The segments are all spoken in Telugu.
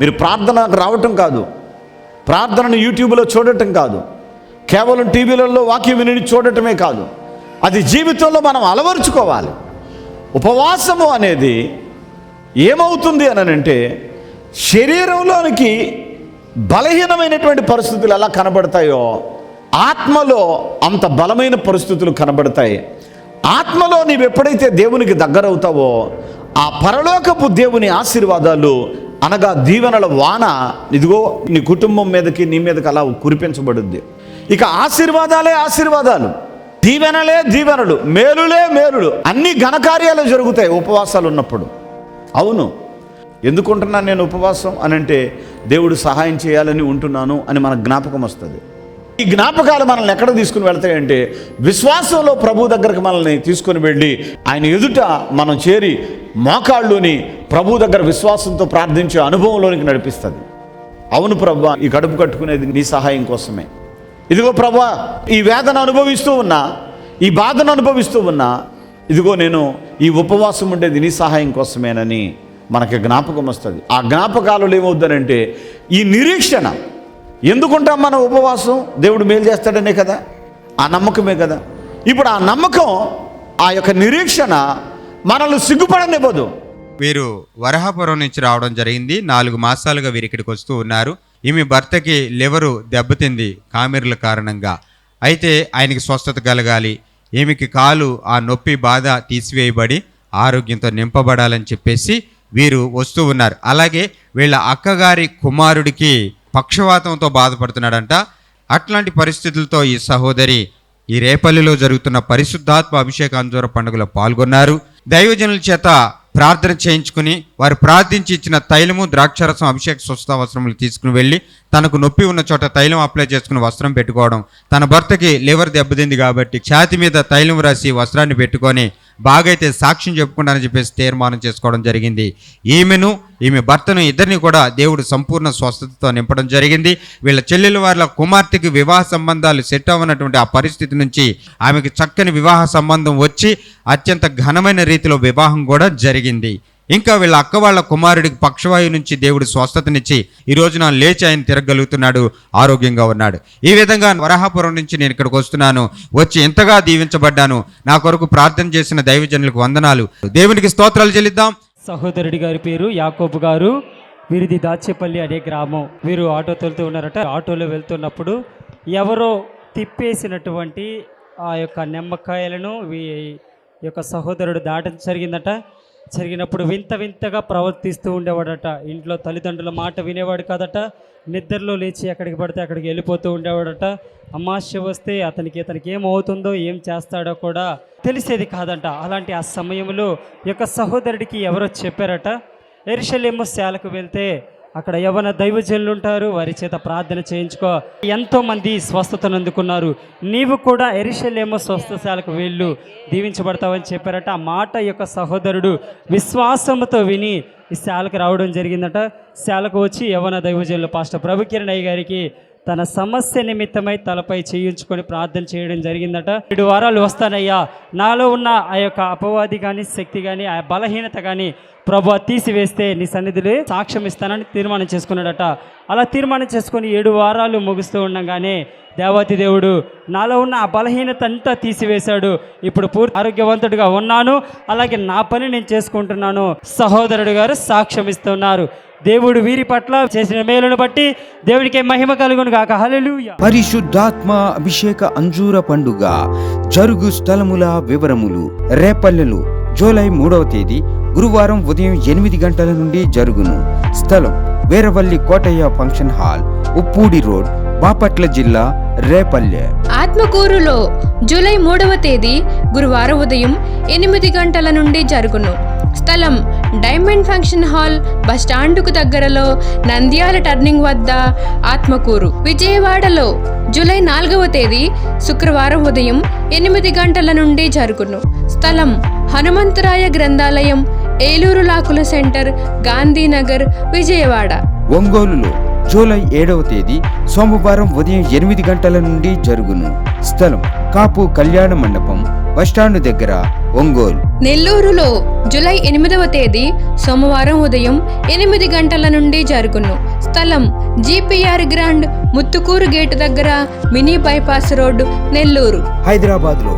మీరు ప్రార్థనకు రావటం కాదు. ప్రార్థనను యూట్యూబ్లో చూడటం కాదు. కేవలం టీవీలలో వాక్యం విని చూడటమే కాదు. అది జీవితంలో మనం అలవరుచుకోవాలి. ఉపవాసము అనేది ఏమవుతుంది అని అంటే శరీరంలోనికి బలహీనమైనటువంటి పరిస్థితులు ఎలా కనబడతాయో ఆత్మలో అంత బలమైన పరిస్థితులు కనబడతాయి. ఆత్మలో నీవు ఎప్పుడైతే దేవునికి దగ్గరవుతావో ఆ పరలోకపు దేవుని ఆశీర్వాదాలు అనగా దీవెనల వాన ఇదిగో నీ కుటుంబం మీదకి నీ మీదకి అలా కురిపించబడుద్ది. ఇక ఆశీర్వాదాలే ఆశీర్వాదాలు. దీవెనలే దీవెనలు మేలులే మేలులు. అన్ని ఘనకార్యాలు జరుగుతాయి ఉపవాసాలు ఉన్నప్పుడు. అవును. ఎందుకుంటున్నాను నేను ఉపవాసం అని అంటే దేవుడు సహాయం చేయాలని ఉంటున్నాను అని మనకు జ్ఞాపకం వస్తుంది. ఈ జ్ఞాపకాలు మనల్ని ఎక్కడ తీసుకుని వెళ్తాయంటే విశ్వాసంలో ప్రభు దగ్గరకు మనల్ని తీసుకుని వెళ్ళి ఆయన ఎదుట మనం చేరి మోకాళ్ళుని ప్రభు దగ్గర విశ్వాసంతో ప్రార్థించే అనుభవంలోనికి నడిపిస్తుంది. అవును ప్రభా ఈ కడుపు కట్టుకునేది నీ సహాయం కోసమే. ఇదిగో ప్రభా ఈ వేదన అనుభవిస్తూ ఉన్నా ఈ బాధను అనుభవిస్తూ ఉన్నా ఇదిగో నేను ఈ ఉపవాసం ఉండేది నీ సహాయం కోసమేనని మనకి జ్ఞాపకం వస్తుంది. ఆ జ్ఞాపకాలు ఏమవుద్దనంటే ఈ నిరీక్షణ ఎందుకుంటాం మన ఉపవాసం? దేవుడు మేలు చేస్తాడనే కదా? ఆ నమ్మకమే కదా? ఇప్పుడు ఆ నమ్మకం ఆ యొక్క నిరీక్షణ మనల్ని సిగ్గుపడనివ్వదు. వీరు వరహాపురం నుంచి రావడం జరిగింది. నాలుగు మాసాలుగా వీరు ఇక్కడికి వస్తూ ఉన్నారు. ఈమె భర్తకి లివరు దెబ్బతింది కామెర్ల కారణంగా. అయితే ఆయనకి స్వస్థత కలగాలి. ఈమెకి కాలు ఆ నొప్పి బాధ తీసివేయబడి ఆరోగ్యంతో నింపబడాలని చెప్పేసి వీరు వస్తూ ఉన్నారు. అలాగే వీళ్ళ అక్కగారి కుమారుడికి పక్షవాతంతో బాధపడుతున్నాడంట. అట్లాంటి పరిస్థితులతో ఈ సహోదరి ఈ రేపల్లిలో జరుగుతున్న పరిశుద్ధాత్మ అభిషేక అంజూర పండుగలో పాల్గొన్నారు. దైవజనుల చేత ప్రార్థన చేయించుకుని వారు ప్రార్థించి ఇచ్చిన తైలము ద్రాక్షరసం అభిషేక స్వస్థ వస్త్రములు తీసుకుని వెళ్ళి తనకు నొప్పి ఉన్న చోట తైలం అప్లై చేసుకుని వస్త్రం పెట్టుకోవడం తన భర్తకి లివర్ దెబ్బతింది కాబట్టి ఛాతి మీద తైలం రాసి వస్త్రాన్ని పెట్టుకొని బాగైతే సాక్ష్యం చెప్పుకుంటానని చెప్పేసి తీర్మానం చేసుకోవడం జరిగింది. ఈమెను ఈమె భర్తను ఇద్దరిని కూడా దేవుడు సంపూర్ణ స్వస్థతతో నింపడం జరిగింది. వీళ్ళ చెల్లెల వారి కుమార్తెకి వివాహ సంబంధాలు సెట్ అవ్వనటువంటి ఆ పరిస్థితి నుంచి ఆమెకు చక్కని వివాహ సంబంధం వచ్చి అత్యంత ఘనమైన రీతిలో వివాహం కూడా జరిగింది. ఇంకా వీళ్ళ అక్క వాళ్ళ కుమారుడికి పక్షవాయు నుంచి దేవుడు స్వస్థతనిచ్చి ఈ రోజున లేచి ఆయన తిరగలుగుతున్నాడు ఆరోగ్యంగా ఉన్నాడు. ఈ విధంగా వరహాపురం నుంచి నేను ఇక్కడికి వస్తున్నాను. వచ్చి ఎంతగా దీవించబడ్డాను. నా కొరకు ప్రార్థన చేసిన దైవజనులకు వందనాలు. దేవునికి స్తోత్రాలు చెల్లిద్దాం. సహోదరుడి గారి పేరు యాకోబు గారు. వీరిది దాచేపల్లి అనే గ్రామం. వీరు ఆటో తోలుతూ ఉన్నారట. ఆటోలో వెళ్తున్నప్పుడు ఎవరో తిప్పేసినటువంటి ఆ యొక్క నిమ్మకాయలను వీ ఈ యొక్క సహోదరుడు దాటం జరిగిందట. జరిగినప్పుడు వింత వింతగా ప్రవర్తిస్తూ ఉండేవాడట. ఇంట్లో తల్లిదండ్రుల మాట వినేవాడు కాదట. నిద్రలో లేచి ఎక్కడికి పడితే అక్కడికి వెళ్ళిపోతూ ఉండేవాడట. అమాస్య వస్తే అతనికి అతనికి ఏమవుతుందో ఏం చేస్తాడో కూడా తెలిసేది కాదంట. అలాంటి ఆ సమయంలో ఈ యొక్క సహోదరుడికి ఎవరో చెప్పారట. ఎరిశలేమో శాలకు వెళ్తే అక్కడ యవన దైవజనులు ఉంటారు వారి చేత ప్రార్థన చేయించుకో. ఎంతో మంది స్వస్థతను అందుకున్నారు. నీవు కూడా ఎరిశలేమో స్వస్థశాలకు వెళ్ళు. దీవించబడతావని చెప్పారట. ఆ మాట యొక్క సహోదరుడు విశ్వాసంతో విని ఈ శాలకు రావడం జరిగిందట. శాలకు వచ్చి యవన దైవజనులు పాస్టర్ ప్రభుకిరణ్ అయ్య గారికి తన సమస్య నిమిత్తమై తలపై చేయించుకొని ప్రార్థన చేయడం జరిగిందట. ఏడు వారాలు వస్తానయ్యా. నాలో ఉన్న ఆ యొక్క అపవాది కానీ శక్తి కానీ ఆ బలహీనత కానీ ప్రభు తీసివేస్తే నీ సన్నిధిలో సాక్ష్యం ఇస్తానని తీర్మానం చేసుకున్నాడట. అలా తీర్మానం చేసుకొని ఏడు వారాలు ముగుస్తూ ఉండగానే దేవాతి దేవుడు నాలో ఉన్న ఆ బలహీనత అంతా తీసివేశాడు. ఇప్పుడు పూర్తి ఆరోగ్యవంతుడిగా ఉన్నాను. అలాగే నా పని నేను చేసుకుంటున్నాను. సహోదరుడు గారు సాక్ష్యం ఇస్తున్నారు. దేవుడు వీరి పట్ల చేసిన మేలును బట్టి దేవునికి మహిమ కలుగును గాక. హల్లెలూయా. పరిశుద్ధాత్మ అభిషేక అంజూర పండుగ జరుగు స్థలముల వివరములు. రేపల్లెలు జూలై మూడవ తేదీ గురువారం ఉదయం ఎనిమిది గంటల నుండి జరుగును. స్థలం Veeravalli Kotaiah function hall Uppudi road Bapatla జిల్లా రేపల్లె. ఆత్మకూరులో జూలై మూడవ తేదీ గురువారం ఉదయం ఎనిమిది గంటల నుండి జరుగును. స్థలం డైమండ్ ఫంక్షన్ హాల్ బస్టాండుకు దగ్గరలో నంద్యాల టర్నింగ్ వద్ద ఆత్మకూరు. విజయవాడలో జూలై నాలుగవ తేదీ శుక్రవారం ఉదయం ఎనిమిది గంటల నుండి జరుగును. స్థలం హనుమంతరాయ గ్రంథాలయం ఏలూరు లాకుల సెంటర్ గాంధీనగర్ విజయవాడ. ఒంగోలులో జూలై ఏడవ తేదీ సోమవారం ఉదయం ఎనిమిది గంటల నుండి జరుగును. స్థలం కాపు కళ్యాణ మండపం బస్టాండ్ దగ్గర ఒంగోలు. నెల్లూరులో జూలై ఎనిమిదవ తేదీ సోమవారం ఉదయం ఎనిమిది గంటల నుండి జరుగును. స్థలం జీపీఆర్ గ్రాండ్ ముత్తుకూరు గేటు దగ్గర మినీ బైపాస్ రోడ్డు నెల్లూరు. హైదరాబాద్లో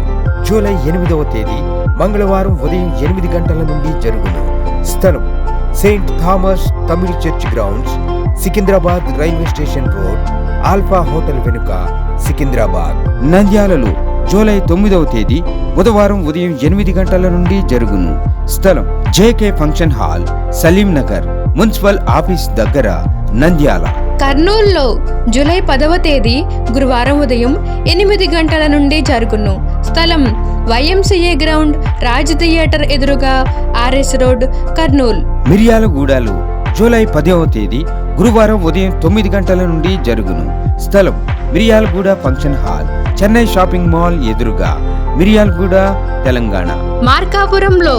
జూలై ఎనిమిదవ తేదీ మంగళవారం ఉదయం ఎనిమిది గంటల నుండి జరుగును. స్థలం saint Thomas Tamil church grounds Secunderabad railway station road alpha hotel వెనుక సికింద్రాబాద్. నంద్యాలలో జూలై తొమ్మిదవ తేదీ బుధవారం ఉదయం ఎనిమిది గంటల నుండి జరుగును. స్థలం JK function hall Saleem Nagar municipal office దగ్గర నంద్యాల. కర్నూలులో జూలై పదవ తేదీ గురువారం ఉదయం ఎనిమిది గంటల నుండి జరుగును. స్థలం వైఎంసీఏ గ్రౌండ్ రాజ్ థియేటర్ ఎదురుగా ఆర్ఎస్ రోడ్ కర్నూలు. మిర్యాలగూడలో జూలై పదవ తేదీ గురువారం ఉదయం తొమ్మిది గంటల నుండి జరుగును. స్థలం Miryalaguda function hall Chennai shopping mall ఎదురుగా మిర్యాలగూడ తెలంగాణ. మార్కాపురంలో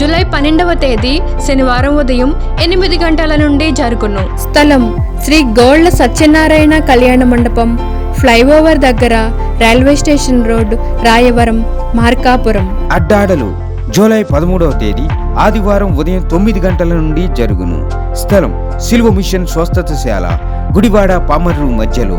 జూలై పన్నెండవ తేదీ శనివారం ఉదయం ఎనిమిది గంటల నుండి జరుగును. స్థలం శ్రీ గోళ్ళ సత్యనారాయణ కళ్యాణ మండపం ఫ్లైఓవర్ దగ్గర railway station road Rayavaram Markapuram. అడ్డాడలు July పదమూడవ తేదీ ఆదివారం ఉదయం తొమ్మిది గంటల నుండి జరుగును. స్థలం సిల్వ మిషన్ స్వస్థతశాల గుడివాడ పామర్రు మధ్యలో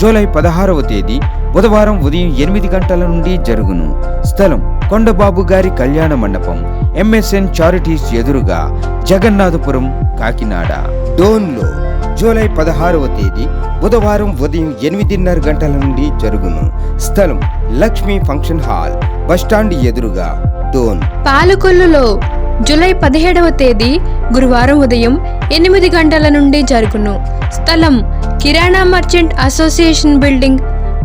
జూలై పదహారవ తేదీ బుధవారం ఉదయం ఎనిమిది గంటల నుండి జరుగును. స్థలం కొండబాబు గారి కళ్యాణ మండపం ఎంఎస్ఎన్ చారిటీస్ ఎదురుగా జగన్నాథపురం కాకినాడ. డోన్లో జూలై పదహారవ తేదీ బుధవారం ఉదయం ఎనిమిదిన్నర గంటల నుండి జరుగును. స్థలం లక్ష్మీ ఫంక్షన్ హాల్ బస్టాండ్ ఎదురుగా డోన్. పాలకొల్లులో జూలై పదిహేడవ తేదీ గురువారం ఉదయం ఎనిమిది గంటల నుండి జరుగును. స్థలం కిరాణా merchant association building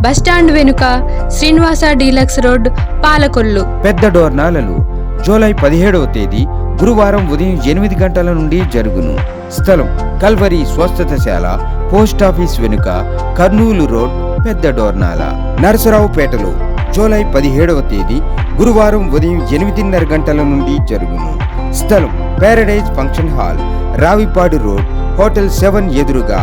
bus stand వెనుక శ్రీనివాస డీలక్స్ రోడ్ పాలకొల్లు. పెద్ద డోర్నాలలు. జూలై పదిహేడవ తేదీ గురువారం ఉదయం ఎనిమిది గంటల నుండి జరుగును. స్థలం కల్వరి స్వస్థతశాల పోస్ట్ ఆఫీస్ వెనుక కర్నూలు రోడ్ పెద్ద డోర్నాల. నరసరావుపేటలో జూలై పదిహేడవ తేదీ గురువారం ఉదయం ఎనిమిదిన్నర గంటల నుండి జరుగును. స్థలం paradise function hall Ravipadu road hotel seven ఎదురుగా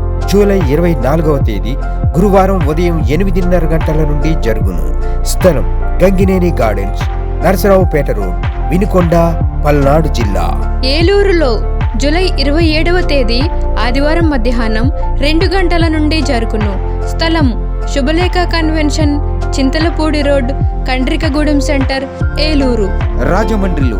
జూలై ఇరవై నాలుగవ తేదీ గురువారం ఉదయం ఎనిమిదిన్నర గంటల నుండి జరుగును. స్థలం గంగినేని గార్డెన్స్ నరసరావుపేట రోడ్ వినుకొండ పల్నాడు జిల్లా. ఏలూరులో జూలై ఇరవై ఏడవ తేదీ ఆదివారం మధ్యాహ్నం రెండు గంటల నుండి జరుగును. స్థలం Subhalekha convention Chintalapudi road Kandrikagudem centre Eluru. రాజమండ్రిలో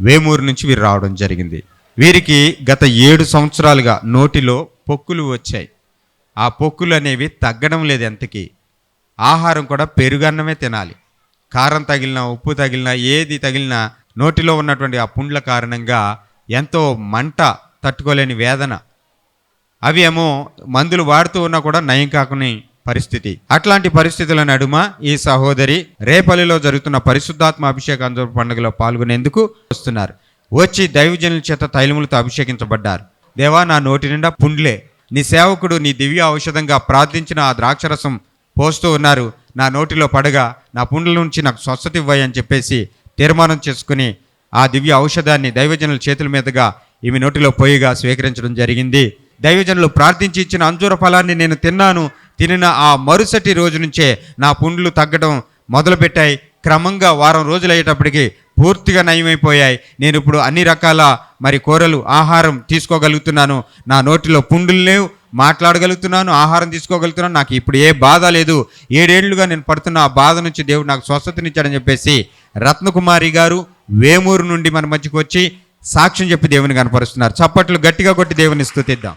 వేమూరు నుంచి వీరు రావడం జరిగింది. వీరికి గత ఏడు సంవత్సరాలుగా నోటిలో పొక్కులు వచ్చాయి. ఆ పొక్కులు అనేవి తగ్గడం లేదు ఎంతకీ. ఆహారం కూడా పెరుగన్నమే తినాలి. కారం తగిలినా ఉప్పు తగిలినా ఏది తగిలినా నోటిలో ఉన్నటువంటి ఆ పుండ్ల కారణంగా ఎంతో మంట తట్టుకోలేని వేదన. అవి ఏమో మందులు వాడుతూ ఉన్నా కూడా నయం కాకుని పరిస్థితి. అట్లాంటి పరిస్థితుల నడుమ ఈ సహోదరి రేపల్లిలో జరుగుతున్న పరిశుద్ధాత్మ అభిషేక పండుగలో పాల్గొనేందుకు వస్తున్నారు. వచ్చి దైవజనుల చేత తైలములతో అభిషేకించబడ్డారు. దేవా నా నోటి నిండా పుండ్లే. నీ సేవకుడు నీ దివ్య ఔషధంగా ప్రార్థించిన ఆ ద్రాక్షరసం పోస్తూ ఉన్నారు. నా నోటిలో పడగా నా పుండ్ల నుంచి నాకు స్వస్థత ఇవ్వయి అని చెప్పేసి తీర్మానం చేసుకుని ఆ దివ్య ఔషధాన్ని దైవజనుల చేతుల మీదుగా ఈమె నోటిలో పోయిగా స్వీకరించడం జరిగింది. దైవజనులు ప్రార్థించి ఇచ్చిన అంజూర ఫలాన్ని నేను తిన్నాను. తినిన ఆ మరుసటి రోజు నుంచే నా పుండ్లు తగ్గడం మొదలుపెట్టాయి. క్రమంగా వారం రోజులు అయ్యేటప్పటికి పూర్తిగా నయమైపోయాయి. నేను ఇప్పుడు అన్ని రకాల మరి కూరలు ఆహారం తీసుకోగలుగుతున్నాను. నా నోటిలో పుండులు లేవు. మాట్లాడగలుగుతున్నాను ఆహారం తీసుకోగలుగుతున్నాను. నాకు ఇప్పుడు ఏ బాధ లేదు. ఏడేళ్ళుగా నేను పడుతున్న ఆ బాధ నుంచి దేవుడు నాకు స్వస్థతనిచ్చాడని చెప్పేసి రత్నకుమారి గారు వేమూరు నుండి మన మధ్యకు వచ్చి సాక్ష్యం చెప్పి దేవుని కనపరుస్తున్నారు. చప్పట్లు గట్టిగా కొట్టి దేవుని స్థుతిద్దాం.